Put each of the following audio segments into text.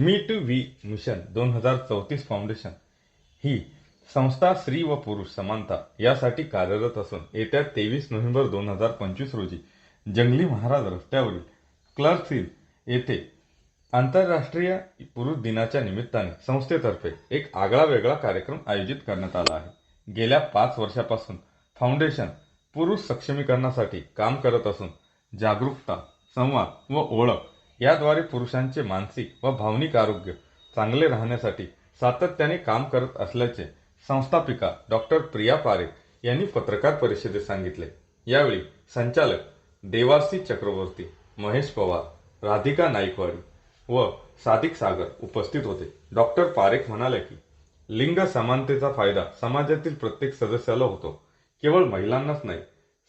Me to we mission दोन हजार चौतीस फाउंडेशन ही संस्था स्त्री व पुरुष समानता यासाठी कार्यरत असून येत्या तेवीस नोव्हेंबर दोन हजार पंचवीस रोजी जंगली महाराज रस्त्यावरील क्लर्क हिल येथे आंतरराष्ट्रीय पुरुष दिनाच्या निमित्ताने संस्थेतर्फे एक आगळा वेगळा कार्यक्रम आयोजित करण्यात आला आहे. गेल्या पाच वर्षापासून फाउंडेशन पुरुष सक्षमीकरणासाठी काम करत असून जागरूकता संवाद व ओळख याद्वारे पुरुषांचे मानसिक व भावनिक आरोग्य चांगले राहण्यासाठी सातत्याने काम करत असल्याचे संस्थापिका डॉक्टर प्रिया पारेख यांनी पत्रकार परिषदेत सांगितले. यावेळी संचालक देवासी चक्रवर्ती महेश पवार राधिका नाईकवाडी व सादिक सागर उपस्थित होते. डॉक्टर पारेख म्हणाले की लिंग समानतेचा फायदा समाजातील प्रत्येक सदस्याला होतो. केवळ महिलांनाच नाही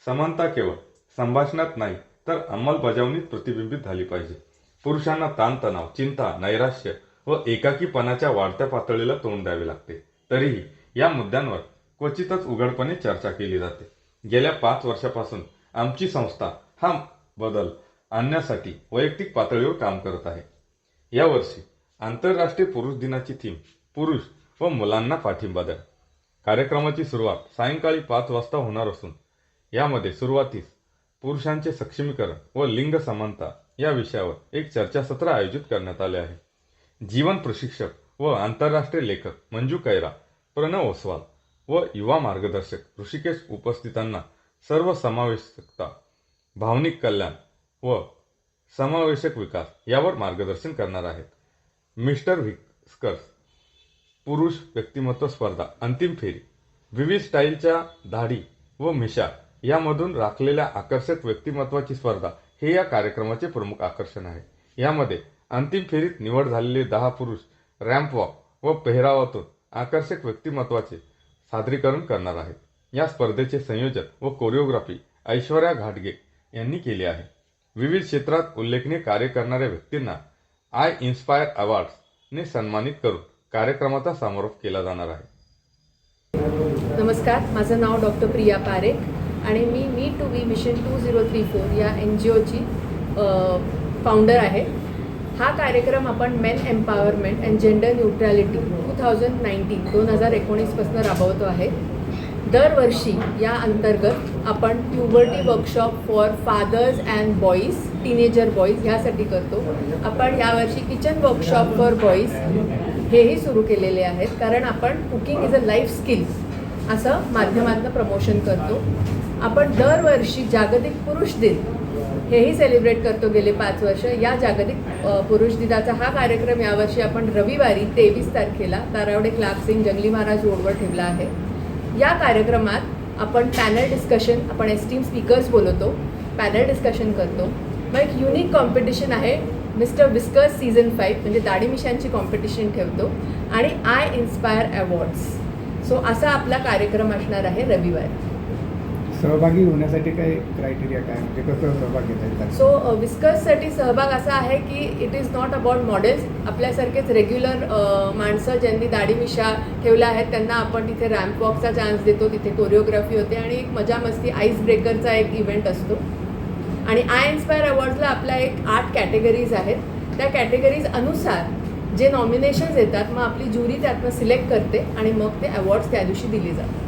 समानता केवळ संभाषणात नाही तर अंमलबजावणीत प्रतिबिंबित झाली पाहिजे. पुरुषांना ताणतणाव चिंता नैराश्य व एकाकीपणाच्या वाढत्या पातळीला तोंड द्यावे लागते. तरीही या मुद्द्यांवर क्वचितच उघडपणे चर्चा केली जाते. गेल्या पाच वर्षापासून आमची संस्था हा बदल आणण्यासाठी वैयक्तिक पातळीवर काम करत आहे. यावर्षी आंतरराष्ट्रीय पुरुष दिनाची थीम पुरुष व मुलांना पाठिंबा द्या. कार्यक्रमाची सुरुवात सायंकाळी पाच वाजता होणार असून यामध्ये सुरुवातीस पुरुषांचे सक्षमीकरण व लिंग समानता या विषयावर एक चर्चासत्र आयोजित करण्यात आले आहे. जीवन प्रशिक्षक व आंतरराष्ट्रीय लेखक मंजू कैरा प्रणव ओसवाल व युवा मार्गदर्शक ऋषिकेश उपस्थितांना सर्व समावेशकता भावनिक कल्याण व समावेशक विकास यावर मार्गदर्शन करणार आहेत. मिस्टर व्हिस्कर्स पुरुष व्यक्तिमत्व स्पर्धा अंतिम फेरी विविध स्टाईलच्या दाढी व मिशा यामधून राखलेल्या आकर्षक व्यक्तिमत्वाची स्पर्धा हे या कार्यक्रमाचे प्रमुख आकर्षण आहे. यामध्ये अंतिम फेरीत निवड झालेले दहा पुरुष रॅम्प वॉक व पेहरावातून आकर्षक व्यक्तिमत्वाचे सादरीकरण करणार आहेत. या स्पर्धेचे संयोजन व कोरिओग्राफी ऐश्वर्या घाटगे यांनी केली आहे. विविध क्षेत्रात उल्लेखनीय कार्य करणाऱ्या व्यक्तींना आय इन्स्पायर अवॉर्ड्सने सन्मानित करून कार्यक्रमाचा समारोप केला जाणार आहे. नमस्कार माझं नाव डॉक्टर प्रिया पारेख. आणि मी मी to be mission two zero three four या एन जी ओची फाउंडर आहे. हा कार्यक्रम आपण men empowerment and gender neutrality two thousand nineteen दोन हजार एकोणीसपासून राबवतो आहे. दरवर्षी या अंतर्गत आपण puberty workshop for fathers and boys teenager boys ह्यासाठी करतो. आपण यावर्षी किचन वर्कशॉप फॉर बॉईज हेही सुरू केलेले आहेत. कारण आपण cooking is a life skill असं माध्यमातून प्रमोशन करतो. आपण दरवर्षी जागतिक पुरुष दिन हेही सेलिब्रेट करतो गेले पाच वर्ष. या जागतिक पुरुष दिनाचा हा कार्यक्रम यावर्षी आपण रविवारी तेवीस तारखेला तारावडे क्लार्क सिंग जंगली महाराज रोडवर ठेवला आहे. या कार्यक्रमात आपण पॅनल डिस्कशन आपण एस्टीम स्पीकर्स बोलवतो पॅनल डिस्कशन करतो. मग एक युनिक कॉम्पिटिशन आहे मिस्टर विस्कर्स सीझन फाईव्ह म्हणजे दाढी मिशांची कॉम्पिटिशन ठेवतो आणि आय इन्स्पायर अवॉर्ड्स सो असा आपला कार्यक्रम असणार आहे रविवारी. सहभागी होण्यासाठी काय क्रायटेरिया काय? म्हणजे कसं सहभाग घेता येतात सो विस्कर्ससाठी सहभाग असा आहे की it is not about models आपल्यासारखेच रेग्युलर uh, माणसं ज्यांनी दाढी मिशा ठेवल्या आहेत त्यांना आपण तिथे रॅम्प वॉकचा चान्स देतो तिथे कोरिओग्राफी होते आणि एक मजा मस्ती आईस ब्रेकरचा एक इव्हेंट असतो. आणि आय इन्स्पायर अवॉर्ड्सला आपल्या एक आठ कॅटेगरीज आहेत. त्या कॅटेगरीज अनुसार जे नॉमिनेशन्स येतात मग आपली ज्युरी त्यातनं सिलेक्ट करते आणि मग ते अवॉर्ड्स त्या दिवशी दिले जातात.